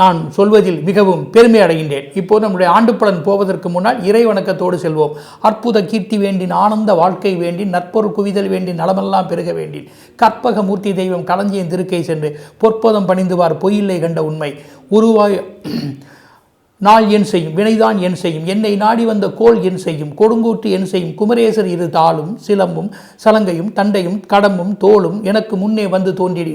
நான் சொல்வதில் மிகவும் பெருமை அடைகின்றேன். இப்போது நம்முடைய ஆண்டு பலன் போவதற்கு முன்னால் இறை வணக்கத்தோடு செல்வோம். அற்புத கீர்த்தி வேண்டின் ஆனந்த வாழ்க்கை வேண்டின் நற்பொருள் குவிதல் வேண்டின் நலமெல்லாம் பெருக வேண்டின். கற்பக மூர்த்தி தெய்வம் களஞ்சியின் திருக்கை சென்று பொற்பதம் பணிந்துவார் பொய்யில்லை கண்ட உண்மை. உருவாய் நாள் என் செய்யும் வினைதான் என் செய்யும் என்னை நாடி வந்த கோல் என் செய்யும் கொடுங்கூற்று என் செய்யும் குமரேசர் இரு தாளும் சிலம்பும் சலங்கையும் தண்டையும் கடம்பும் தோளும் எனக்கு முன்னே வந்து தோன்றிடி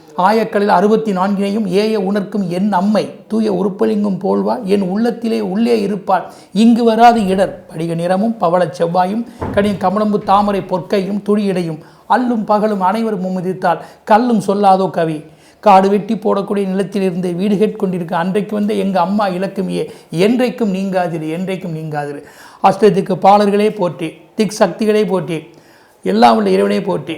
ஆயக்களில் அறுபத்தி நான்கினையும் ஏய உணர்க்கும் என் அம்மை தூய உருப்பலிங்கும் போல்வா என் உள்ளத்திலே உள்ளே இருப்பாள். இங்கு வராது இடர். படிக நிறமும் பவளச் செவ்வாயும் கடின கமலம்பு தாமரை பொற்கையும் துளியிடையும் அல்லும் பகலும் அனைவரும் மும்மதித்தால் கல்லும் சொல்லாதோ கவி. காடு வெட்டி போடக்கூடிய நிலத்திலிருந்து வீடு கேட்கொண்டிருக்க அன்றைக்கு வந்த எங்கள் அம்மா இலக்குமியே என்றைக்கும் நீங்காதிரு என்றைக்கும் நீங்காதிரு. அஷ்டத்துக்கு பாலர்களே போற்றி திக் சக்திகளே போற்றி எல்லாம் உள்ள இறைவனே போற்றி.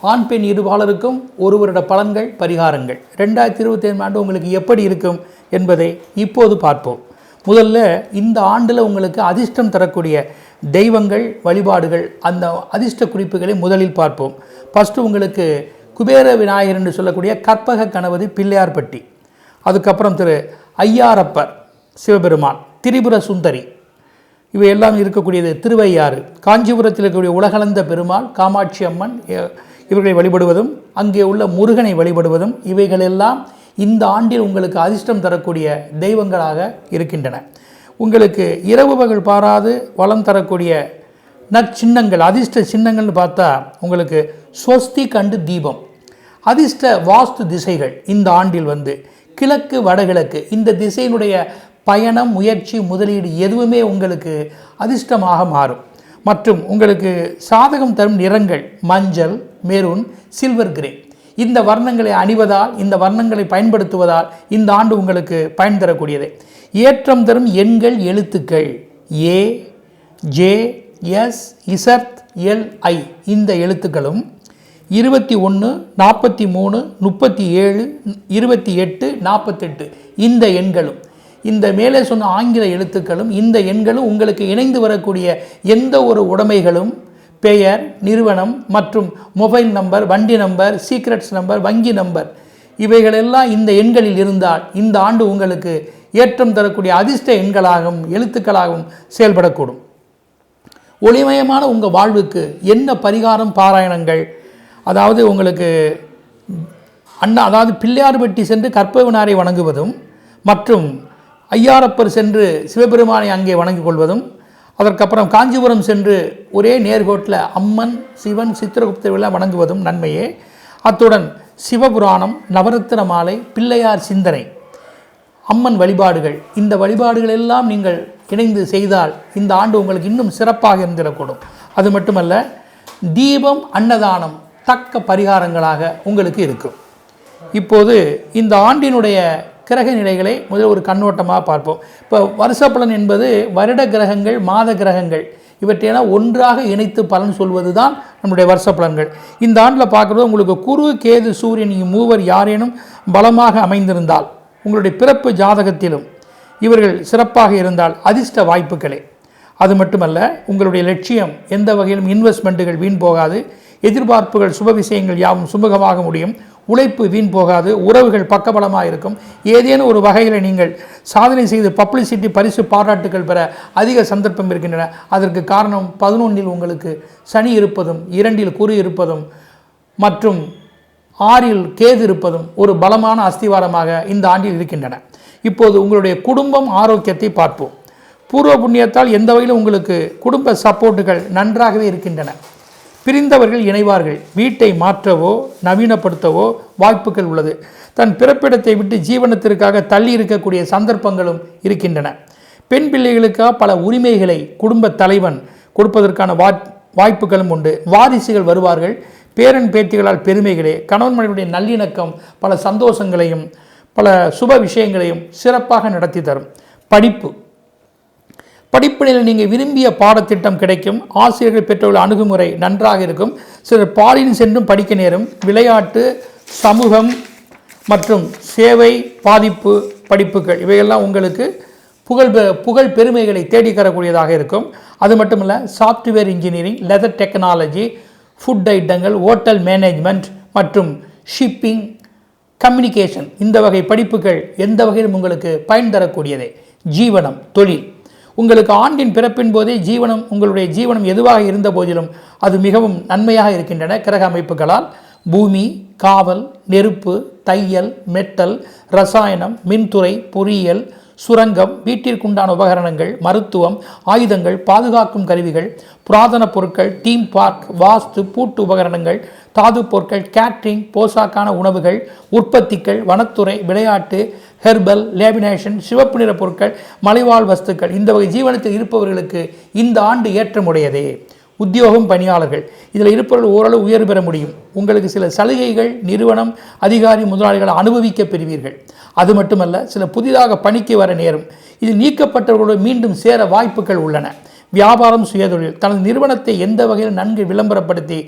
ஆண் பெண் இருபாலருக்கும் ஒருவரோட பலன்கள் பரிகாரங்கள். ரெண்டாயிரத்தி இருபத்தி ஆண்டு உங்களுக்கு எப்படி இருக்கும் என்பதை இப்போது பார்ப்போம். முதல்ல இந்த ஆண்டில் உங்களுக்கு அதிர்ஷ்டம் தரக்கூடிய தெய்வங்கள் வழிபாடுகள் அந்த அதிர்ஷ்ட குறிப்புகளை முதலில் பார்ப்போம். ஃபஸ்ட்டு உங்களுக்கு குபேர விநாயகர் என்று சொல்லக்கூடிய கற்பக கணபதி பிள்ளையார்பட்டி. அதுக்கப்புறம் திரு ஐயாரப்பர் சிவபெருமான். திரிபுர சுந்தரி. இவையெல்லாம் இருக்கக்கூடியது திருவையாறு. காஞ்சிபுரத்தில் இருக்கக்கூடிய உலகளந்த பெருமாள் காமாட்சி அம்மன் இவர்களை வழிபடுவதும் அங்கே உள்ள முருகனை வழிபடுவதும் இவைகளெல்லாம் இந்த ஆண்டில் உங்களுக்கு அதிர்ஷ்டம் தரக்கூடிய தெய்வங்களாக இருக்கின்றன. உங்களுக்கு இரவு பகல் பாராது வளம் தரக்கூடிய நற்சின்னங்கள் அதிர்ஷ்ட சின்னங்கள்னு பார்த்தா உங்களுக்கு ஸ்வஸ்தி கண்டு தீபம். அதிர்ஷ்ட வாஸ்து திசைகள் இந்த ஆண்டில் வந்து. கிழக்கு வடகிழக்கு இந்த திசையினுடைய பயணம் முயற்சி முதலீடு எதுவுமே உங்களுக்கு அதிர்ஷ்டமாக மாறும். மற்றும் உங்களுக்கு சாதகம் தரும் நிறங்கள் மஞ்சள் மெரூன் சில்வர் கிரே. இந்த வர்ணங்களை அணிவதால் இந்த வர்ணங்களை பயன்படுத்துவதால் இந்த ஆண்டு உங்களுக்கு பயன் தரக்கூடியது. ஏற்றம் தரும் எண்கள் எழுத்துக்கள் ஏ ஜே எஸ் இசர்த் எல்ஐ இந்த எழுத்துக்களும் இருபத்தி ஒன்று நாற்பத்தி மூணு முப்பத்தி ஏழு இருபத்தி எட்டு நாற்பத்தெட்டு. இந்த எண்களும் இந்த மேலே சொன்ன ஆங்கில எழுத்துக்களும் இந்த எண்களும் உங்களுக்கு இணைந்து வரக்கூடிய எந்த ஒரு உடைமைகளும் பெயர் நிறுவனம் மற்றும் மொபைல் நம்பர் வண்டி நம்பர் சீக்ரெட்ஸ் நம்பர் வங்கி நம்பர் இவைகளெல்லாம் இந்த எண்களில் இருந்தால் இந்த ஆண்டு உங்களுக்கு ஏற்றம் தரக்கூடிய அதிர்ஷ்ட எண்களாகவும் எழுத்துக்களாகவும் செயல்படக்கூடும். ஒளிமயமான உங்கள் வாழ்வுக்கு என்ன பரிகாரம் பாராயணங்கள் அதாவது உங்களுக்கு அண்ணா அதாவது பிள்ளையார்பட்டி சென்று கற்பவினாரை வணங்குவதும் மற்றும் ஐயாரப்பர் சென்று சிவபெருமானை அங்கே வணங்கிக் கொள்வதும் அதற்கப்புறம் காஞ்சிபுரம் சென்று ஒரே நேர்கோட்டில் அம்மன் சிவன் சித்திரகுப்தர்களெல்லாம் வணங்குவதும் நன்மையே. அத்துடன் சிவபுராணம் நவரத்தின மாலை பிள்ளையார் சிந்தனை அம்மன் வழிபாடுகள் இந்த வழிபாடுகள் எல்லாம் நீங்கள் இணைந்து செய்தால் இந்த ஆண்டு உங்களுக்கு இன்னும் சிறப்பாக இருந்திடக்கூடும். அது மட்டுமல்ல தீபம் அன்னதானம் தக்க பரிகாரங்களாக உங்களுக்கு இருக்கும். இப்போது இந்த ஆண்டினுடைய கிரக நிலைகளை முதல் ஒரு கண்ணோட்டமாக பார்ப்போம். இப்போ வருஷ பலன் என்பது வருட கிரகங்கள் மாத கிரகங்கள். இவற்றையெல்லாம் ஒன்றாக இணைத்து பலன் சொல்வது தான் நம்முடைய வருஷ பலன்கள் இந்த ஆண்டில் பார்க்குறது உங்களுக்கு குரு கேது சூரியன் மூவர் யாரேனும் பலமாக அமைந்திருந்தால் உங்களுடைய பிறப்பு ஜாதகத்திலும் இவர்கள் சிறப்பாக இருந்தால் அதிர்ஷ்ட வாய்ப்புகளே. அது மட்டுமல்ல உங்களுடைய லட்சியம் எந்த வகையிலும் இன்வெஸ்ட்மெண்ட்டுகள் வீண் போகாது. எதிர்பார்ப்புகள் சுப விஷயங்கள் யாவும் சுமூகமாக முடியும். உழைப்பு வீண் போகாது உறவுகள் பக்கபலமாக இருக்கும் ஏதேனும் ஒரு வகையில் நீங்கள் சாதனை செய்து பப்ளிசிட்டி பரிசு பாராட்டுகள் பெற அதிக சந்தர்ப்பம் இருக்கின்றன. அதற்கு காரணம் பதினொன்றில் உங்களுக்கு சனி இருப்பதும் இரண்டில் குரு இருப்பதும் மற்றும் ஆறில் கேது இருப்பதும் ஒரு பலமான அஸ்திவாரமாக இந்த ஆண்டில் இருக்கின்றன. இப்போது உங்களுடைய குடும்பம் ஆரோக்கியத்தை பார்ப்போம். பூர்வ புண்ணியத்தால் எந்த வகையிலும் உங்களுக்கு குடும்ப சப்போர்ட்டுகள் நன்றாகவே இருக்கின்றன. பிரிந்தவர்கள் இணைவார்கள். வீட்டை மாற்றவோ நவீனப்படுத்தவோ வாய்ப்புகள் உள்ளது. தன் பிறப்பிடத்தை விட்டு ஜீவனத்திற்காக தள்ளி இருக்கக்கூடிய சந்தர்ப்பங்களும் இருக்கின்றன. பெண் பிள்ளைகளுக்காக பல உரிமைகளை குடும்ப தலைவன் கொடுப்பதற்கான வாய் வாய்ப்புகளும் உண்டு. வாரிசுகள் வருவார்கள். பேரன் பேத்திகளால் பெருமைகளே கணவன் மனைவியுடைய நல்லிணக்கம் பல சந்தோஷங்களையும் பல சுப விஷயங்களையும் சிறப்பாக நடத்தி தரும். படிப்பு படிப்பினில் நீங்கள் விரும்பிய பாடத்திட்டம் கிடைக்கும். ஆசிரியர்கள் பெற்றுள்ள அணுகுமுறை நன்றாக இருக்கும். சிலர் பாலின் சென்றும் படிக்க நேரும். விளையாட்டு சமூகம் மற்றும் சேவை பாதிப்பு படிப்புகள் இவையெல்லாம் உங்களுக்கு புகழ் பெ- புகழ் பெருமைகளை தேடி தரக்கூடியதாக இருக்கும். அது மட்டும் இல்லை software engineering leather technology food ஐட்டங்கள் ஹோட்டல் மேனேஜ்மெண்ட் மற்றும் ஷிப்பிங் கம்யூனிகேஷன் இந்த வகை படிப்புகள் எந்த வகையிலும் உங்களுக்கு பயன் தரக்கூடியதே. ஜீவனம் தொழில். உங்களுக்கு ஆண்டின் பிறப்பின் போதே ஜீவனம் உங்களுடைய ஜீவனம் எதுவாக இருந்த போதிலும் அது மிகவும் நன்மையாக இருக்கின்றன. கிரக அமைப்புகளால் பூமி காவல் நெருப்பு தையல் மெட்டல் ரசாயனம் மின்துறை பொறியியல் சுரங்கம் வீட்டிற்குண்டான உபகரணங்கள் மருத்துவம் ஆயுதங்கள் பாதுகாக்கும் கருவிகள் புராதன பொருட்கள் டீம் பார்க் வாஸ்து பூட்டு உபகரணங்கள் தாது பொருட்கள் கேட்ரிங் போசாக்கான உணவுகள் உற்பத்திகள் வனத்துறை விளையாட்டு ஹெர்பல் லேமினேஷன் சிவப்பு நிற பொருட்கள் மலைவாழ் வஸ்துக்கள் இந்த வகை ஜீவனத்தில் இருப்பவர்களுக்கு இந்த ஆண்டு ஏற்றமுடையதே. உத்தியோகம் பணியாளர்கள். இதில் இருப்பவர்கள் ஓரளவு உயர்வு பெற முடியும். உங்களுக்கு சில சலுகைகள் நிறுவனம் அதிகாரி முதலாளிகளை அனுபவிக்க பெறுவீர்கள். அது மட்டுமல்ல சில புதிதாக பணிக்கு வர நேரும் இதில் நீக்கப்பட்டவர்களோடு மீண்டும் சேர வாய்ப்புகள் உள்ளன. வியாபாரம் சுயதொழில் தனது நிறுவனத்தை எந்த வகையில் நன்கு விளம்பரப்படுத்தி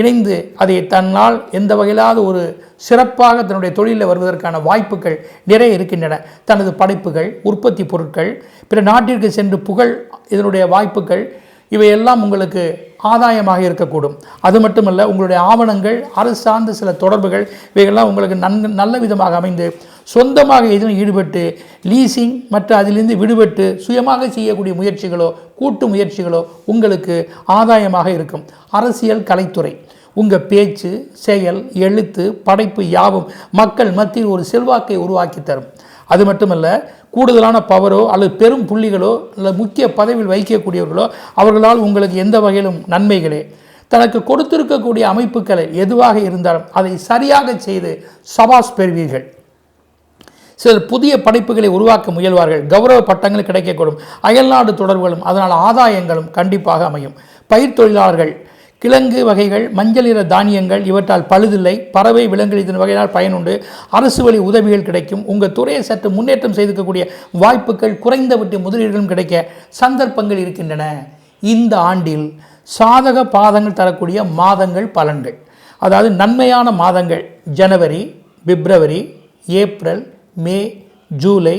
இணைந்து அதை தன்னால் எந்த வகையிலாவது ஒரு சிறப்பாக தன்னுடைய தொழிலில் வருவதற்கான வாய்ப்புகள் நிறைய இருக்கின்றன. தனது படைப்புகள் உற்பத்தி பொருட்கள் பிற நாட்டிற்கு சென்று புகழ் இதனுடைய வாய்ப்புகள் இவையெல்லாம் உங்களுக்கு ஆதாயமாக இருக்கக்கூடும். அது மட்டுமல்ல உங்களுடைய ஆவணங்கள் அரசு சார்ந்த சில தொடர்புகள் இவையெல்லாம் உங்களுக்கு நன்கு நல்ல விதமாக அமைந்து சொந்தமாக எதிலும் ஈடுபட்டு லீசிங் மற்ற அதிலிருந்து விடுபட்டு சுயமாக செய்யக்கூடிய முயற்சிகளோ கூட்டு முயற்சிகளோ உங்களுக்கு ஆதாயமாக இருக்கும். அரசியல் கலைத்துறை. உங்கள் பேச்சு செயல் எழுத்து படைப்பு யாவும் மக்கள் மத்தியில் ஒரு செல்வாக்கை உருவாக்கி தரும். அது மட்டுமல்ல கூடுதலான பவரோ அல்லது பெரும் புள்ளிகளோ அல்லது முக்கிய பதவியில் வைக்கக்கூடியவர்களோ அவர்களால் உங்களுக்கு எந்த வகையிலும் நன்மைகளே. தனக்கு கொடுத்திருக்கக்கூடிய அமைப்புகளை எதுவாக இருந்தாலும் அதை சரியாக செய்து சபாஸ் பெறுவீர்கள். சிலர் புதிய படைப்புகளை உருவாக்க முயல்வார்கள். கௌரவ பட்டங்கள் கிடைக்கக்கூடும். அயல்நாடு தொடர்புகளும் அதனால் ஆதாயங்களும் கண்டிப்பாக அமையும். பயிர் தொழிலாளர்கள் கிழங்கு வகைகள் மஞ்சள் நிற தானியங்கள் இவற்றால் பழுதில்லை பறவை விலங்குகள் இதன் வகையினால் பயனுண்டு அரசு வழி உதவிகள் கிடைக்கும் உங்கள் துறையை சற்று முன்னேற்றம் செய்திருக்கக்கூடிய வாய்ப்புகள் குறைந்தபட்ச முதலீடுகளும் கிடைக்க சந்தர்ப்பங்கள் இருக்கின்றன. இந்த ஆண்டில் சாதக பாதங்கள் தரக்கூடிய மாதங்கள் பலன்கள். அதாவது நன்மையான மாதங்கள். ஜனவரி பிப்ரவரி April May July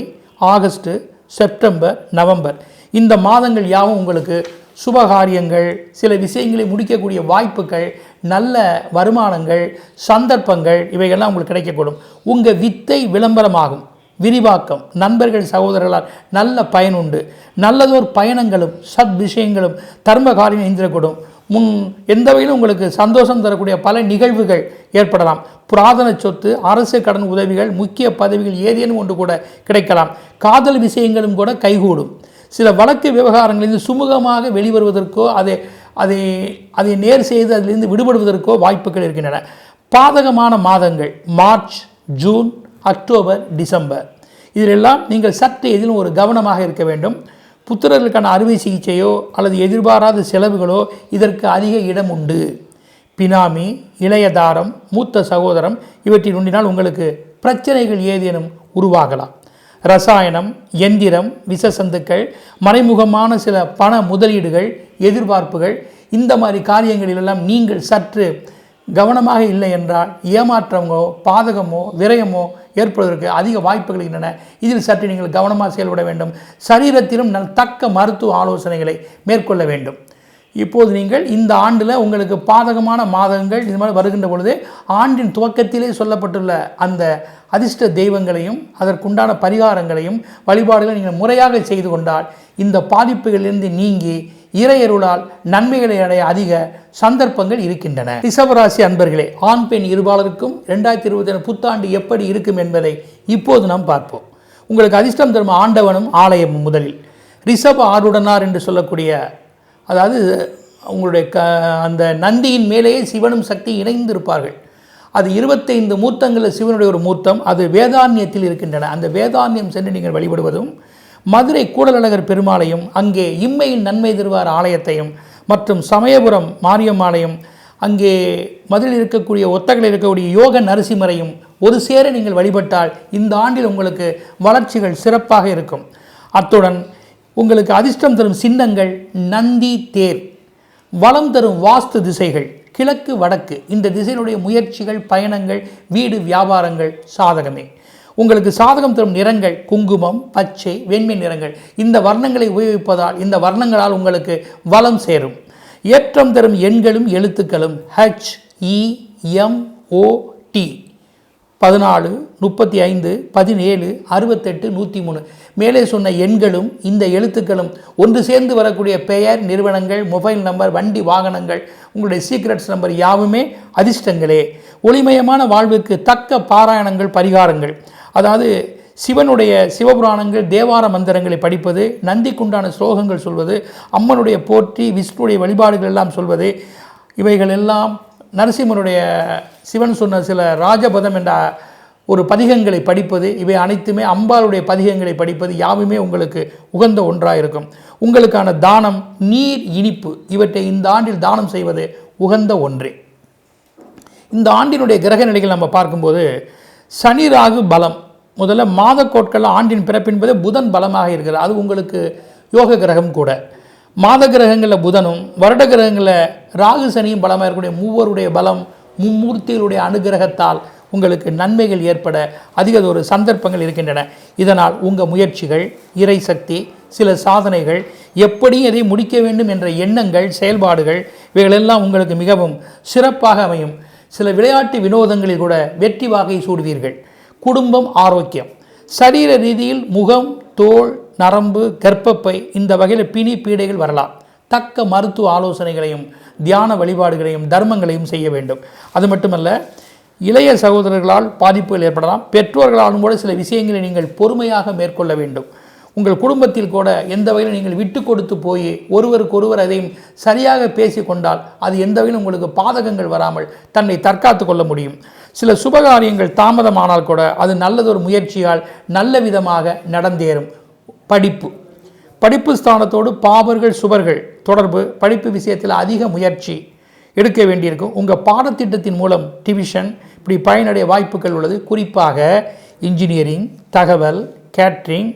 August September November. இந்த மாதங்கள் யாவும் உங்களுக்கு சுபகாரியங்கள் சில விஷயங்களை முடிக்கக்கூடிய வாய்ப்புகள் நல்ல வருமானங்கள் சந்தர்ப்பங்கள் இவைகள்லாம் உங்களுக்கு கிடைக்கக்கூடும். உங்கள் வித்தை விளம்பரமாகும் விரிவாக்கம். நண்பர்கள் சகோதரர்களால் நல்ல பயனுண்டு நல்லதோர் பயணங்களும் சத் விஷயங்களும் தர்ம காரியம் எந்திரக்கூடும் முன் எந்த வகையிலும் உங்களுக்கு சந்தோஷம் தரக்கூடிய பல நிகழ்வுகள் ஏற்படலாம். புராதன சொத்து அரசு கடன் உதவிகள் முக்கிய பதவிகள் ஏதேனும் ஒன்று கூட கிடைக்கலாம். காதல் விஷயங்களும் கூட கைகூடும். சில வழக்கு விவகாரங்களிலிருந்து சுமூகமாக வெளிவருவதற்கோ அதை அதை அதை நேர் செய்து அதிலிருந்து விடுபடுவதற்கோ வாய்ப்புகள் இருக்கின்றன. பாதகமான மாதங்கள் மார்ச் ஜூன் அக்டோபர் டிசம்பர். இதிலெல்லாம் நீங்கள் சற்று எதிலும் ஒரு கவனமாக இருக்க வேண்டும். புத்திரர்களுக்கான அறுவை சிகிச்சையோ அல்லது எதிர்பாராத செலவுகளோ இதற்கு அதிக இடம் உண்டு. பினாமி இளையதாரம் மூத்த சகோதரம் இவற்றில் உண்டினால் உங்களுக்கு பிரச்சனைகள் ஏதேனும் உருவாகலாம். ரசாயனம் எந்திரம் விஷசந்துக்கள் மறைமுகமான சில பண முதலீடுகள் எதிர்பார்ப்புகள் இந்த மாதிரி காரியங்களிலெல்லாம் நீங்கள் சற்று கவனமாக இல்லை என்றால் ஏமாற்றமோ பாதகமோ விரயமோ ஏற்படுவதற்கு அதிக வாய்ப்புகள் இருக்கின்றன இதில் சற்று நீங்கள் கவனமாக செயல்பட வேண்டும். சரீரத்திலும் நல் தக்க மருத்துவ ஆலோசனைகளை மேற்கொள்ள வேண்டும். இப்போது நீங்கள் இந்த ஆண்டில் உங்களுக்கு பாதகமான மாதங்கள் இது மாதிரி வருகின்ற பொழுது ஆண்டின் துவக்கத்திலே சொல்லப்பட்டுள்ள அந்த அதிர்ஷ்ட தெய்வங்களையும் அதற்குண்டான பரிகாரங்களையும் வழிபாடுகளை நீங்கள் முறையாக செய்து கொண்டால் இந்த பாதிப்புகளிலிருந்து நீங்கி இறையருளால் நன்மைகளை அடைய அதிக சந்தர்ப்பங்கள் இருக்கின்றன. ரிஷபராசி அன்பர்களே ஆண் பெண் இருபாலருக்கும் ரெண்டாயிரத்தி இருபத்தி புத்தாண்டு எப்படி இருக்கும் என்பதை இப்போது நாம் பார்ப்போம். உங்களுக்கு அதிர்ஷ்டம் தரும் ஆண்டவனும் ஆலயமும் முதலில். ரிஷப ஆருடனார் என்று சொல்லக்கூடிய அதாவது உங்களுடைய க அந்த நந்தியின் மேலேயே சிவனும் சக்தி இணைந்து இருப்பார்கள் அது இருபத்தைந்து மூர்த்தங்களில் சிவனுடைய ஒரு மூர்த்தம் அது வேதாந்தியத்தில் இருக்கின்றன. அந்த வேதாந்தியம் சென்று நீங்கள் வழிபடுவதும் மதுரை கூடலழகர் பெருமாளையும் அங்கே இம்மையில் நன்மை தருவார் ஆலயத்தையும் மற்றும் சமயபுரம் மாரியம் ஆலயம் அங்கே மதுரையில் இருக்கக்கூடிய ஒத்தகளில் இருக்கக்கூடிய யோக நரசிம்மரையும் ஒரு சேர நீங்கள் வழிபட்டால் இந்த ஆண்டில் உங்களுக்கு வளர்ச்சிகள் சிறப்பாக இருக்கும். அத்துடன் உங்களுக்கு அதிர்ஷ்டம் தரும் சின்னங்கள் நந்தி தேர். வளம் தரும் வாஸ்து திசைகள் கிழக்கு வடக்கு. இந்த திசையினுடைய முயற்சிகள் பயணங்கள் வீடு வியாபாரங்கள் சாதகமே. உங்களுக்கு சாதகம் தரும் நிறங்கள் குங்குமம் பச்சை வெண்மை நிறங்கள். இந்த வர்ணங்களை உபயோகிப்பதால் இந்த வர்ணங்களால் உங்களுக்கு வளம் சேரும். ஏற்றம் தரும் எண்களும் எழுத்துக்களும் H E M O D பதினாலு முப்பத்தி ஐந்து பதினேழு அறுபத்தெட்டு நூற்றி மூணு மேலே சொன்ன எண்களும் இந்த எழுத்துக்களும் ஒன்று சேர்ந்து வரக்கூடிய பெயர் நிறுவனங்கள் மொபைல் நம்பர் வண்டி வாகனங்கள் உங்களுடைய சீக்ரெட்ஸ் நம்பர் யாவுமே அதிர்ஷ்டங்களே. ஒளிமயமான வாழ்வுக்கு தக்க பாராயணங்கள் பரிகாரங்கள். அதாவது சிவனுடைய சிவபுராணங்கள் தேவார மந்திரங்களை படிப்பது நந்திக்குண்டான ஸ்லோகங்கள் சொல்வது அம்மனுடைய போற்றி விஷ்ணுடைய வழிபாடுகள் எல்லாம் சொல்வது இவைகள் எல்லாம் நரசிம்மனுடைய சிவன் சொன்ன சில ராஜபதம் என்ற ஒரு பதிகங்களை படிப்பது இவை அனைத்துமே அம்பாளுடைய பதிகங்களை படிப்பது யாவுமே உங்களுக்கு உகந்த ஒன்றாக இருக்கும் உங்களுக்கான தானம் நீர் இனிப்பு இவற்றை இந்த ஆண்டில் தானம் செய்வது உகந்த ஒன்றே. இந்த ஆண்டினுடைய கிரக நிலைகள் நம்ம பார்க்கும்போது சனி ராகு பலம். முதல்ல மாத கோட்கள் ஆண்டின் பிறப்பின்பது புதன் பலமாக இருக்கிறது. அது உங்களுக்கு யோக கிரகம் கூட. மாத கிரகங்களில் புதனும் வருட கிரகங்களில் ராகு சனியும் பலமாக இருக்கக்கூடிய மூவருடைய பலம் மும்மூர்த்திகளுடைய அனுகிரகத்தால் உங்களுக்கு நன்மைகள் ஏற்பட அதிக ஒரு சந்தர்ப்பங்கள் இருக்கின்றன. இதனால் உங்கள் முயற்சிகள் இறை சக்தி சில சாதனைகள் எப்படி அதை முடிக்க வேண்டும் என்ற எண்ணங்கள் செயல்பாடுகள் இவைகளெல்லாம் உங்களுக்கு மிகவும் சிறப்பாக அமையும். சில விளையாட்டு வினோதங்களில் கூட வெற்றி வாகை சூடுவீர்கள். குடும்பம் ஆரோக்கியம். சரீர ரீதியில் முகம் தோல் நரம்பு கர்ப்பப்பை இந்த வகையில் பிணி பீடைகள் வரலாம். தக்க மருத்துவ ஆலோசனைகளையும் தியான வழிபாடுகளையும் தர்மங்களையும் செய்ய வேண்டும். அது மட்டுமல்ல இளைய சகோதரர்களால் பாதிப்புகள் ஏற்படலாம். பெற்றோர்களாலும் கூட சில விஷயங்களை நீங்கள் பொறுமையாக மேற்கொள்ள வேண்டும். உங்கள் குடும்பத்தில் கூட எந்த வகையில் நீங்கள் விட்டு கொடுத்து போய் ஒருவருக்கொருவர் அதையும் சரியாக பேசி கொண்டால் அது எந்த வகையிலும் உங்களுக்கு பாதகங்கள் வராமல் தன்னை தற்காத்து கொள்ள முடியும். சில சுபகாரியங்கள் தாமதமானால் கூட அது நல்லதொரு முயற்சியால் நல்ல விதமாக நடந்தேறும். படிப்பு. படிப்பு ஸ்தானத்தோடு பாபர்கள் சுவர்கள் தொடர்பு படிப்பு விஷயத்தில் அதிக முயற்சி எடுக்க வேண்டியிருக்கும். உங்கள் பாடத்திட்டத்தின் மூலம் டிவிஷன் இப்படி பயனடைய வாய்ப்புகள் உள்ளது. குறிப்பாக இன்ஜினியரிங் தகவல் கேட்ரிங்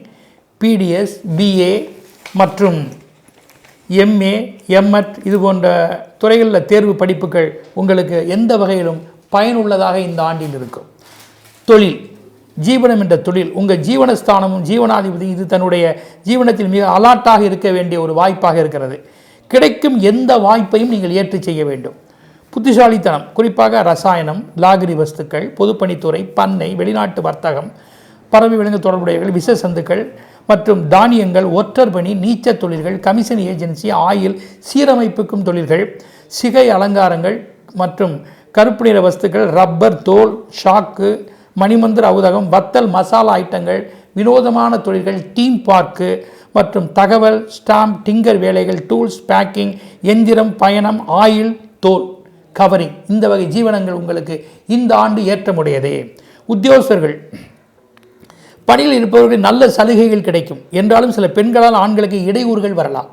பிடிஎஸ் பிஏ மற்றும் எம்ஏ எம்எட் இது போன்ற துறைகளில் தேர்வு படிப்புகள் உங்களுக்கு எந்த வகையிலும் பயனுள்ளதாக இந்த ஆண்டில் இருக்கும். தொழில். ஜீவனம் என்ற தொழில் உங்கள் ஜீவனஸ்தானமும் ஜீவனாதிபதி இது தன்னுடைய ஜீவனத்தில் மிக அலாட்டாக இருக்க வேண்டிய ஒரு வாய்ப்பாக இருக்கிறது. கிடைக்கும் எந்த வாய்ப்பையும் நீங்கள் ஏற்று செய்ய வேண்டும். புத்திசாலித்தனம் குறிப்பாக ரசாயனம் லாகிரி வஸ்துக்கள் பொதுப்பணித்துறை பண்ணை வெளிநாட்டு வர்த்தகம் பறவை விலங்கு தொடர்புடையவர்கள் விச சந்துக்கள் மற்றும் தானியங்கள் ஒற்றர் பணி நீச்சல் தொழில்கள் கமிஷன் ஏஜென்சி ஆயில் சீரமைப்புக்கும் தொழில்கள் சிகை அலங்காரங்கள் மற்றும் கருப்பு நிற வஸ்துக்கள் ரப்பர் தோல் ஷாக்கு மணிமந்திர அவுதகம் வத்தல் மசாலா ஐட்டங்கள் வினோதமான தொழில்கள் தீம் பார்க்கு மற்றும் தகவல் ஸ்டாம்ப் டிங்கர் வேலைகள் டூல்ஸ் பேக்கிங் எந்திரம் பயணம் ஆயில் தோல் கவரிங் இந்த வகை ஜீவனங்கள் உங்களுக்கு இந்த ஆண்டு ஏற்றமுடையதே. உத்தியோகஸ்தர்கள் பணியில் இருப்பவர்களுக்கு நல்ல சலுகைகள் கிடைக்கும். என்றாலும் சில பெண்களால் ஆண்களுக்கு இடையூறுகள் வரலாம்.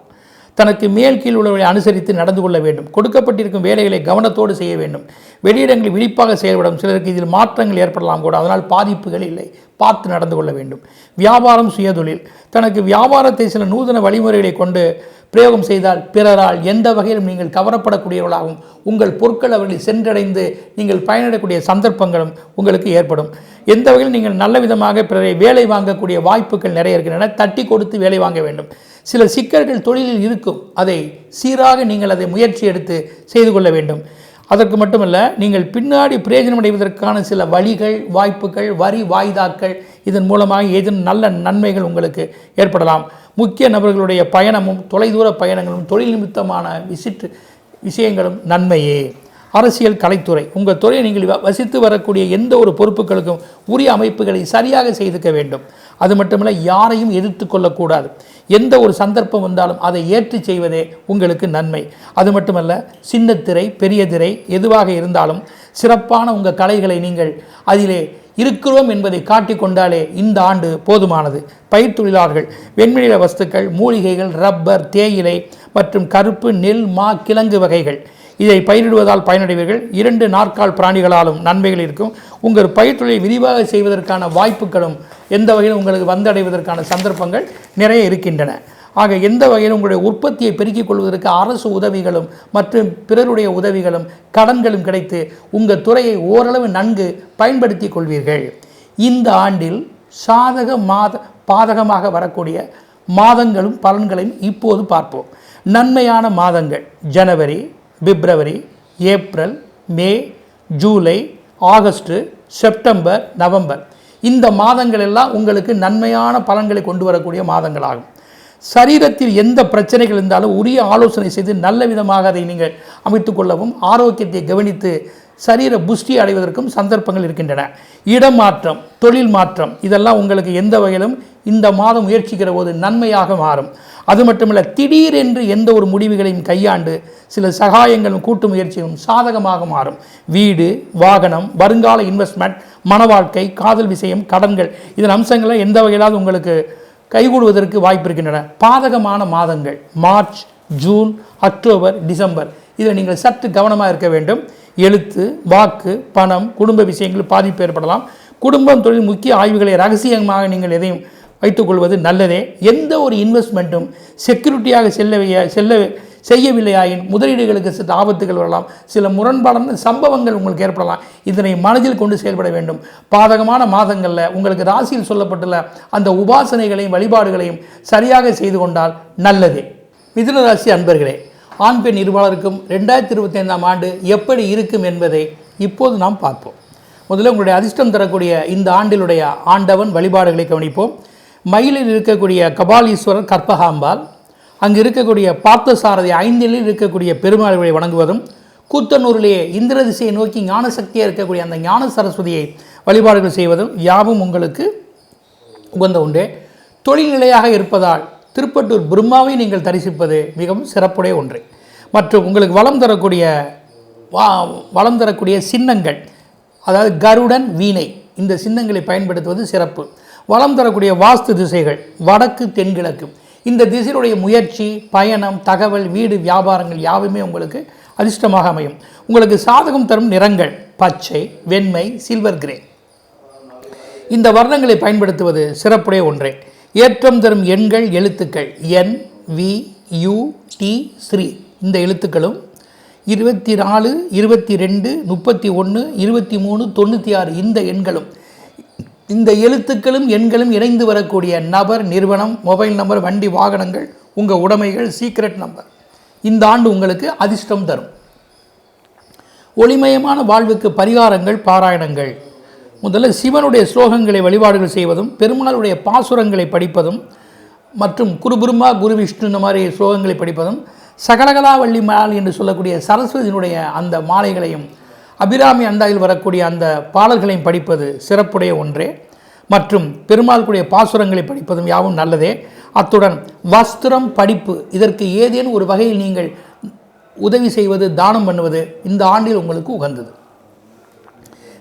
தனக்கு மேல் கீழ் உள்ளவர்களை அனுசரித்து நடந்து கொள்ள வேண்டும். கொடுக்கப்பட்டிருக்கும் வேலைகளை கவனத்தோடு செய்ய வேண்டும். வெளியிடங்களில் விழிப்பாக செயல்படும். சிலருக்கு இதில் மாற்றங்கள் ஏற்படலாம் கூட. அதனால் பாதிப்புகள் இல்லை. பார்த்து நடந்து கொள்ள வேண்டும். வியாபாரம் சுயதொழில். தனக்கு வியாபாரத்தை சில நூதன வழிமுறைகளை கொண்டு பிரயோகம் செய்தால் பிறரால் எந்த வகையிலும் நீங்கள் கவரப்படக்கூடியவர்களாகவும் உங்கள் பொருட்கள் அவர்களை சென்றடைந்து நீங்கள் பயனிடக்கூடிய சந்தர்ப்பங்களும் உங்களுக்கு ஏற்படும். எந்த வகையில் நீங்கள் நல்ல விதமாக பிறரை வேலை வாங்கக்கூடிய வாய்ப்புகள் நிறைய இருக்கின்றன தட்டி கொடுத்து வேலை வாங்க வேண்டும். சில சிக்கல்கள் தொழிலில் இருக்கும். அதை சீராக நீங்கள் அதை முயற்சி எடுத்து செய்து கொள்ள வேண்டும். அதற்கு மட்டுமல்ல நீங்கள் பின்னாடி பிரயோஜனம் அடைவதற்கான சில வழிகள் வாய்ப்புகள் வரி வாய்தாக்கள் இதன் மூலமாக ஏதேனும் நல்ல நன்மைகள் உங்களுக்கு ஏற்படலாம். முக்கிய நபர்களுடைய பயணமும் தொலைதூர பயணங்களும் தொழில் நிமித்தமான விசிட்டு விஷயங்களும் நன்மையே. அரசியல் கலைத்துறை. உங்கள் துறையை நீங்கள் வசித்து வரக்கூடிய எந்த ஒரு பொறுப்புகளுக்கும் உரிய அமைப்புகளை சரியாக செய்துக்க வேண்டும். அது மட்டுமல்ல யாரையும் எதிர்த்து கொள்ளக்கூடாது. எந்த ஒரு சந்தர்ப்பம் வந்தாலும் அதை ஏற்று செய்வதே உங்களுக்கு நன்மை. அது மட்டுமல்ல சின்ன திரை பெரிய திரை எதுவாக இருந்தாலும் சிறப்பான உங்கள் கலைகளை நீங்கள் அதிலே இருக்கிறோம் என்பதை காட்டிக்கொண்டாலே இந்த ஆண்டு போதுமானது. பயிர் தொழிலாளர்கள் வெண்மணில வஸ்துக்கள் மூலிகைகள் ரப்பர் தேயிலை மற்றும் கருப்பு நெல் மா கிழங்கு வகைகள் இதை பயிரிடுவதால் பயனடைவீர்கள். இரண்டு நாற்கால் பிராணிகளாலும் நன்மைகள் இருக்கும். உங்கள் பயிர்த்தொழிலை விரிவாக செய்வதற்கான வாய்ப்புகளும் எந்த வகையிலும் உங்களுக்கு வந்தடைவதற்கான சந்தர்ப்பங்கள் நிறைய இருக்கின்றன. ஆக எந்த வகையில் உங்களுடைய உற்பத்தியை பெருக்கிக் கொள்வதற்கு அரசு உதவிகளும் மற்றும் பிறருடைய உதவிகளும் கடன்களும் கிடைத்து உங்கள் துறையை ஓரளவு நன்கு பயன்படுத்தி கொள்வீர்கள். இந்த ஆண்டில் சாதக மாத பாதகமாக வரக்கூடிய மாதங்களும் பலன்களையும் இப்போது பார்ப்போம். நன்மையான மாதங்கள். ஜனவரி பிப்ரவரி April May July August September November. இந்த மாதங்கள் எல்லாம் உங்களுக்கு நன்மையான பலன்களை கொண்டு வரக்கூடிய மாதங்களாகும். சரீரத்தில் எந்த பிரச்சனைகள் இருந்தாலும் உரிய ஆலோசனை செய்து நல்ல விதமாக அதை நீங்கள் அமைத்துக்கொள்ளவும் ஆரோக்கியத்தை கவனித்து சரீர புஷ்டி அடைவதற்கும் சந்தர்ப்பங்கள் இருக்கின்றன. இடமாற்றம் தொழில் மாற்றம் இதெல்லாம் உங்களுக்கு எந்த வகையிலும் இந்த மாதம் முயற்சிக்கிற போது நன்மையாக மாறும். அது மட்டுமல்ல திடீரென்று எந்த ஒரு முடிவுகளையும் கையாண்டு சில சகாயங்களும் கூட்டு முயற்சிகளும் சாதகமாக மாறும். வீடு வாகனம் வருங்கால இன்வெஸ்ட்மெண்ட் மனவாழ்க்கை காதல் விஷயம் கடன்கள் இதன் அம்சங்களை எந்த வகையிலாவது உங்களுக்கு கைகூடுவதற்கு வாய்ப்பு இருக்கின்றன. பாதகமான மாதங்கள் மார்ச் ஜூன் அக்டோபர் டிசம்பர் இதில் நீங்கள் சற்று கவனமாக இருக்க வேண்டும். எழுத்து வாக்கு பணம் குடும்ப விஷயங்கள் பாதிப்பு ஏற்படலாம். குடும்பம் தொழில் முக்கிய ஆய்வுகளை ரகசியமாக நீங்கள் எதையும் வைத்துக்கொள்வது நல்லதே. எந்த ஒரு இன்வெஸ்ட்மெண்ட்டும் செக்யூரிட்டியாக செல்லவைய செல்ல செய்யவில்லையாயின் முதலீடுகளுக்கு சில ஆபத்துகள் வரலாம். சில முரண்பாடான சம்பவங்கள் உங்களுக்கு ஏற்படலாம். இதனை மனதில் கொண்டு செயல்பட வேண்டும். பாதகமான மாதங்களில் உங்களுக்கு ராசியில் சொல்லப்பட்டுள்ள அந்த உபாசனைகளையும் வழிபாடுகளையும் சரியாக செய்து கொண்டால் நல்லதே. மிதுன ராசி அன்பர்களே ஆண் பெண் இருபாளருக்கும் ரெண்டாயிரத்தி இருபத்தி ஐந்தாம் ஆண்டு எப்படி இருக்கும் என்பதை இப்போது நாம் பார்ப்போம். முதல்ல உங்களுடைய அதிர்ஷ்டம் தரக்கூடிய இந்த ஆண்டிலுடைய ஆண்டவன் வழிபாடுகளை கவனிப்போம். மயிலில் இருக்கக்கூடிய கபாலீஸ்வரர் கற்பகாம்பாள் அங்கு இருக்கக்கூடிய பார்த்தசாரதி ஐந்திலில் இருக்கக்கூடிய பெருமாள்களை வணங்குவதும் கூத்தனூரிலேயே இந்திர திசையை நோக்கி ஞான சக்தியாக இருக்கக்கூடிய அந்த ஞான சரஸ்வதியை வழிபாடுகள் செய்வதும் யாவும் உங்களுக்கு உகந்த உண்டு. தொழில்நிலையாக இருப்பதால் திருப்பட்டூர் பிரம்மாவை நீங்கள் தரிசிப்பது மிகவும் சிறப்புடைய ஒன்று. மற்றும் உங்களுக்கு வளம் தரக்கூடிய வா வளம் தரக்கூடிய சின்னங்கள் அதாவது கருடன் வீணை இந்த சின்னங்களை பயன்படுத்துவது சிறப்பு. வளம் தரக்கூடிய வாஸ்து திசைகள் வடக்கு தென்கிழக்கு. இந்த திசையினுடைய முயற்சி பயணம் தகவல் வீடு வியாபாரங்கள் யாவுமே உங்களுக்கு அதிர்ஷ்டமாக அமையும். உங்களுக்கு சாதகம் தரும் நிறங்கள் பச்சை வெண்மை சில்வர் கிரே இந்த வர்ணங்களை பயன்படுத்துவது சிறப்புடைய ஒன்றே. ஏற்றம் தரும் எண்கள் எழுத்துக்கள் என் வி யு டி ஸ்ரீ இந்த எழுத்துக்களும் இருபத்தி நாலு இருபத்தி ரெண்டு முப்பத்தி ஒன்று இருபத்தி மூணு தொண்ணூற்றி ஆறு இந்த எண்களும் இந்த எழுத்துக்களும் எண்களும் இணைந்து வரக்கூடிய நபர் நிறுவனம் மொபைல் நம்பர் வண்டி வாகனங்கள் உங்கள் உடைமைகள் சீக்ரெட் நம்பர் இந்த ஆண்டு உங்களுக்கு அதிர்ஷ்டம் தரும். ஒளிமயமான வாழ்வுக்கு பரிகாரங்கள் பாராயணங்கள். முதல்ல சிவனுடைய ஸ்லோகங்களை வழிபாடுகள் செய்வதும் பெருமாளுடைய பாசுரங்களை படிப்பதும் மற்றும் குரு பிரம்மா குரு விஷ்ணு இந்த மாதிரி ஸ்லோகங்களை படிப்பதும் சகலகலாவள்ளி மாலை என்று சொல்லக்கூடிய சரஸ்வதியினுடைய அந்த மாலைகளையும் அபிராமி அந்தாயில் வரக்கூடிய அந்த பாடல்களையும் படிப்பது சிறப்புடைய ஒன்றே. மற்றும் பெருமாளுக்குடைய பாசுரங்களை படிப்பதும் யாவும் நல்லதே. அத்துடன் வஸ்திரம் படிப்பு இதற்கு ஏதேனும் ஒரு வகையில் நீங்கள் உதவி செய்வது தானம் பண்ணுவது இந்த ஆண்டில் உங்களுக்கு உகந்தது.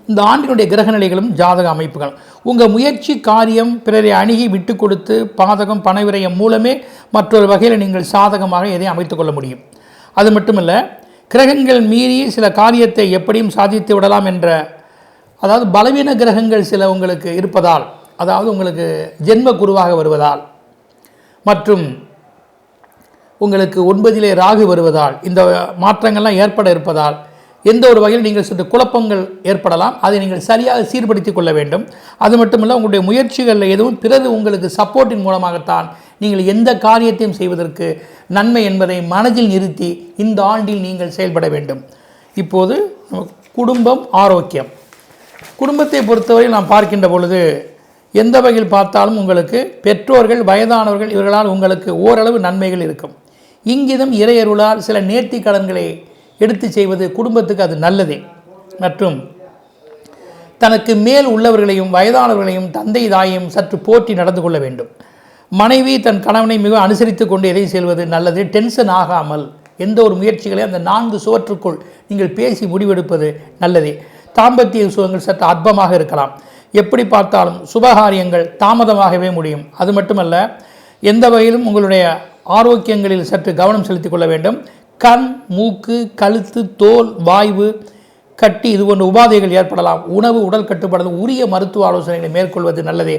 இந்த ஆண்டினுடைய கிரக நிலைகளும் ஜாதக அமைப்புகள். உங்கள் முயற்சி காரியம் பிறரை அணுகி விட்டு கொடுத்து பாதகம் பணவிரயம் மூலமே மற்றொரு வகையில் நீங்கள் சாதகமாக எதையும் அமைத்துக்கொள்ள முடியும்? அது மட்டுமல்ல கிரகங்கள் மீறி சில காரியத்தை எப்படியும் சாதித்து விடலாம் என்ற அதாவது பலவீன கிரகங்கள் சில உங்களுக்கு இருப்பதால் அதாவது உங்களுக்கு ஜென்ம குருவாக வருவதால் மற்றும் உங்களுக்கு ஒன்பதிலே ராகு வருவதால் இந்த மாற்றங்கள்லாம் ஏற்பட இருப்பதால் எந்த ஒரு வகையில் நீங்கள் சற்று குழப்பங்கள் ஏற்படலாம் அதை நீங்கள் சரியாக சீர்படுத்தி கொள்ள வேண்டும். அது மட்டுமல்ல உங்களுடைய முயற்சிகளில் எதுவும் பிறகு உங்களுக்கு சப்போர்ட்டின் மூலமாகத்தான் நீங்கள் எந்த காரியத்தையும் செய்வதற்கு நன்மை என்பதை மனதில் நிறுத்தி இந்த ஆண்டில் நீங்கள் செயல்பட வேண்டும். இப்போது குடும்பம் ஆரோக்கியம். குடும்பத்தை பொறுத்தவரை நாம் பார்க்கின்ற பொழுது எந்த வகையில் பார்த்தாலும் உங்களுக்கு பெற்றோர்கள் வயதானவர்கள் இவர்களால் உங்களுக்கு ஓரளவு நன்மைகள் இருக்கும். இங்கிதம் இறையருளால் சில நேர்த்தி கடன்களை எடுத்து செய்வது குடும்பத்துக்கு அது நல்லதே. மற்றும் தனக்கு மேல் உள்ளவர்களையும் வயதானவர்களையும் தந்தை தாயையும் சற்று போற்றி நடந்து கொள்ள வேண்டும். மனைவி தன் கணவனை மிக அனுசரித்து கொண்டு எதையும் செல்வது நல்லது டென்ஷன் ஆகாமல் எந்த ஒரு முயற்சிகளையும் அந்த நான்கு சுவற்றுக்குள் நீங்கள் பேசி முடிவெடுப்பது நல்லதே. தாம்பத்திய சுகங்கள் சற்று அற்பமாக இருக்கலாம். எப்படி பார்த்தாலும் சுபகாரியங்கள் தாமதமாகவே முடியும். அது மட்டுமல்ல எந்த வகையிலும் உங்களுடைய ஆரோக்கியங்களில் சற்று கவனம் செலுத்திக் கொள்ள வேண்டும். கண் மூக்கு கழுத்து தோல் வாய்வு கட்டி இது போன்ற உபாதைகள் ஏற்படலாம். உணவு உடல் கட்டுப்பாடு உரிய மருத்துவ ஆலோசனைகளை மேற்கொள்வது நல்லதே.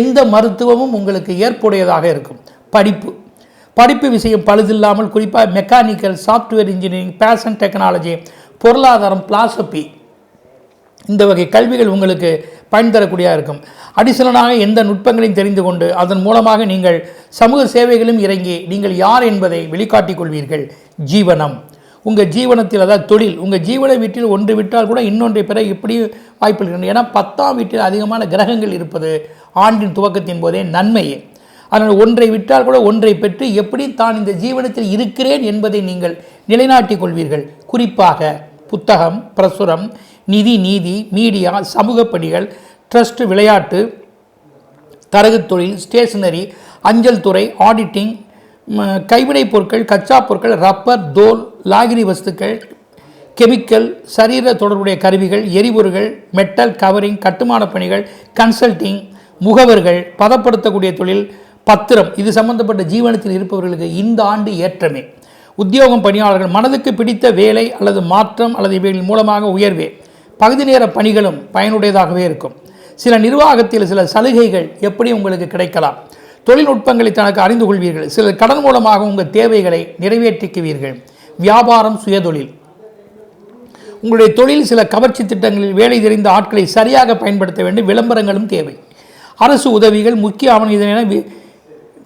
எந்த மருத்துவமும் உங்களுக்கு ஏற்புடையதாக இருக்கும். படிப்பு. படிப்பு விஷயம் பழுதில்லாமல் குறிப்பாக mechanical software engineering fashion technology பொருளாதாரம் பிலாசபி இந்த வகை கல்விகள் உங்களுக்கு பயன் தரக்கூடியதாக இருக்கும். அடிசனலாக எந்த நுட்பங்களையும் தெரிந்து கொண்டு அதன் மூலமாக நீங்கள் சமூக சேவைகளும் இறங்கி நீங்கள் யார் என்பதை வெளிக்காட்டிக் கொள்வீர்கள். ஜீவனம். உங்கள் ஜீவனத்தில் அதாவது தொழில் உங்கள் ஜீவன வீட்டில் ஒன்று விட்டால் கூட இன்னொன்றை பெற இப்படி வாய்ப்பு இருக்கின்றன ஏன்னா பத்தாம் வீட்டில் அதிகமான கிரகங்கள் இருப்பது ஆண்டின் துவக்கத்தின் போதே நன்மையே. அதனால் ஒன்றை விட்டால் கூட ஒன்றை பெற்று எப்படி தான் இந்த ஜீவனத்தில் இருக்கிறேன் என்பதை நீங்கள் நிலைநாட்டிக் கொள்வீர்கள். குறிப்பாக புத்தகம் பிரசுரம் நிதி நீதி மீடியா சமூக பணிகள் ட்ரஸ்ட் விளையாட்டு தரகு தொழில் ஸ்டேஷனரி அஞ்சல் துறை ஆடிட்டிங் கைவினைப் பொருட்கள் கச்சா பொருட்கள் ரப்பர் தோல் லாகிரி வஸ்துக்கள் கெமிக்கல் சரீர தொடர்புடைய கருவிகள் எரிபொருள்கள் மெட்டல் கவரிங் கட்டுமான பணிகள் கன்சல்டிங் முகவர்கள் பதப்படுத்தக்கூடிய தொழில் பத்திரம். இது சம்பந்தப்பட்ட ஜீவனத்தில் இருப்பவர்களுக்கு இந்த ஆண்டு ஏற்றமே. உத்தியோகம் பணியாளர்கள் மனதுக்கு பிடித்த வேலை அல்லது மாற்றம் அல்லது இவைகளின் மூலமாக உயர்வே. பகுதி நேர பணிகளும் பயனுடையதாகவே இருக்கும். சில நிர்வாகத்தில் சில சலுகைகள் எப்படி உங்களுக்கு கிடைக்கலாம்? தொழில்நுட்பங்களை தனக்கு அறிந்து கொள்வீர்கள். சில கடன் மூலமாக உங்கள் தேவைகளை நிறைவேற்றிக்குவீர்கள். வியாபாரம் சுயதொழில். உங்களுடைய தொழில் சில கவர்ச்சி திட்டங்களில் வேலை தெரிந்த ஆட்களை சரியாக பயன்படுத்த வேண்டும். விளம்பரங்களும் தேவை. அரசு உதவிகள் முக்கிய ஆவணம் வி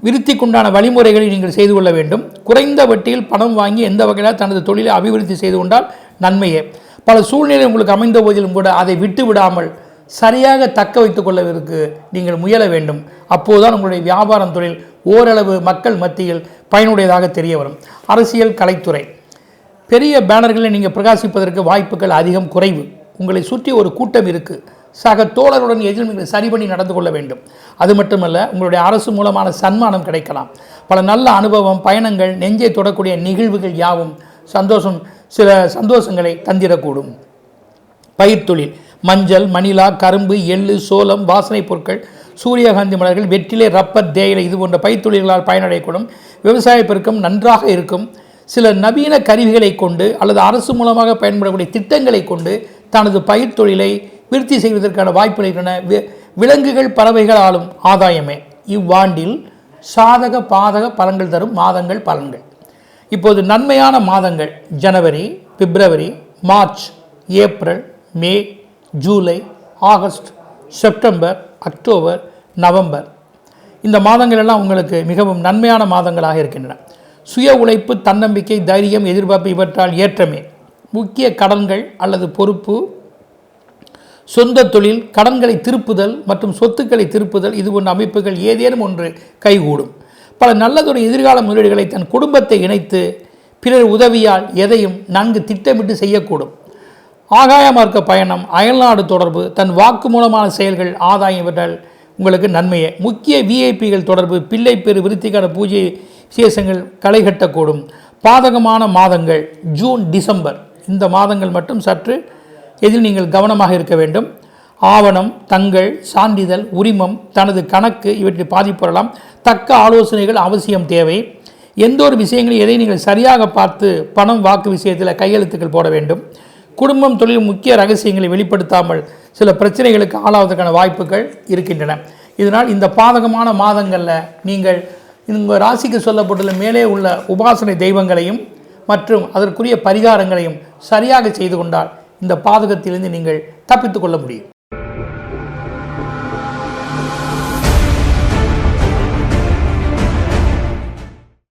விருத்திக்குண்டான வழிமுறைகளை நீங்கள் செய்து கொள்ள வேண்டும். குறைந்த வட்டியில் பணம் வாங்கி எந்த வகையில் தனது தொழிலை அபிவிருத்தி செய்து கொண்டால் நன்மையே. பல சூழ்நிலை உங்களுக்கு அமைந்த போதிலும் கூட அதை விட்டு விடாமல் சரியாக தக்க வைத்துக் கொள்ளவதற்கு நீங்கள் முயல வேண்டும். அப்போதுதான் உங்களுடைய வியாபாரம் தொழில் ஓரளவு மக்கள் மத்தியில் பயனுடையதாக தெரிய வரும். அரசியல் கலைத்துறை. பெரிய பேனர்களை நீங்கள் பிரகாசிப்பதற்கு வாய்ப்புகள் அதிகம் குறைவு. உங்களை சுற்றி ஒரு கூட்டம் இருக்குது சக தோழருடன் எதிரும் நீங்கள் சரி பண்ணி நடந்து கொள்ள வேண்டும். அது மட்டுமல்ல உங்களுடைய அரசு மூலமான சன்மானம் கிடைக்கலாம். பல நல்ல அனுபவம் பயணங்கள் நெஞ்சை தொடக்கூடிய நிகழ்வுகள் யாவும் சந்தோஷம் சில சந்தோஷங்களை தந்திடக்கூடும். பயிர்த்தொழில் மஞ்சள் மணிலா கரும்பு எள்ளு சோளம் வாசனைப் பொருட்கள் சூரியகாந்தி மலர்கள் வெற்றிலை ரப்பர் தேயிலை இது போன்ற பயிர்த்தொழில்களால் பயனடையக்கூடும். விவசாய பெருக்கம் நன்றாக இருக்கும். சில நவீன கருவிகளை கொண்டு அல்லது அரசு மூலமாக பயன்படக்கூடிய திட்டங்களை கொண்டு தனது பயிர் தொழிலை விருத்தி செய்வதற்கான வாய்ப்புகள் இருக்கின்றன. வி- விலங்குகள் பறவைகளாலும் ஆதாயமே. இவ்வாண்டில் சாதக பாதக பலன்கள் தரும் மாதங்கள் பலன்கள். இப்போது நன்மையான மாதங்கள். ஜனவரி பிப்ரவரி March April May July August September October November. இந்த மாதங்கள் எல்லாம் உங்களுக்கு மிகவும் நன்மையான மாதங்களாக இருக்கின்றன. சுய உழைப்பு தன்னம்பிக்கை தைரியம் எதிர்பார்ப்பு இவற்றால் ஏற்றமே. முக்கிய கடன்கள் அல்லது பொறுப்பு சொந்த தொழில் கடன்களை திருப்புதல் மற்றும் சொத்துக்களை திருப்புதல் இது போன்ற அமைப்புகள் ஏதேனும் ஒன்று கைகூடும். பல நல்லதொரு எதிர்கால முதலீடுகளை தன் குடும்பத்தை இணைத்து பிறர் உதவியால் எதையும் நன்கு திட்டமிட்டு செய்யக்கூடும். ஆகாய மார்க்க பயணம் அயல்நாடு தொடர்பு தன் வாக்கு மூலமான செயல்கள் ஆதாயம் இவற்றால் உங்களுக்கு நன்மையே. முக்கிய விஐபிகள் தொடர்பு பிள்ளை பெரு விருத்திக்கான பூஜை விசேஷங்கள் களை கட்டக்கூடும் பாதகமான மாதங்கள் ஜூன் டிசம்பர். இந்த மாதங்கள் மட்டும் சற்று இதில் நீங்கள் கவனமாக இருக்க வேண்டும். ஆவணம் தங்கள் சான்றிதழ் உரிமம் தனது கணக்கு இவற்றை பாதிப்புறலாம். தக்க ஆலோசனைகள் அவசியம் தேவை. எந்த ஒரு விஷயங்களையும் எதை நீங்கள் சரியாக பார்த்து பணம் வாக்கு விஷயத்தில் கையெழுத்துக்கள் போட வேண்டும். குடும்பம் தொழில் முக்கிய ரகசியங்களை வெளிப்படுத்தாமல் சில பிரச்சனைகளுக்கு ஆளாவதற்கான வாய்ப்புகள் இருக்கின்றன. இதனால் இந்த பாதகமான மாதங்களில் நீங்கள் உங்கள் ராசிக்கு சொல்லப்பட்டுள்ள மேலே உள்ள உபாசனை தெய்வங்களையும் மற்றும் அதற்குரிய பரிகாரங்களையும் சரியாக செய்து கொண்டால் இந்த பாதகத்திலிருந்து நீங்கள் தப்பித்துக்கொள்ள முடியும்.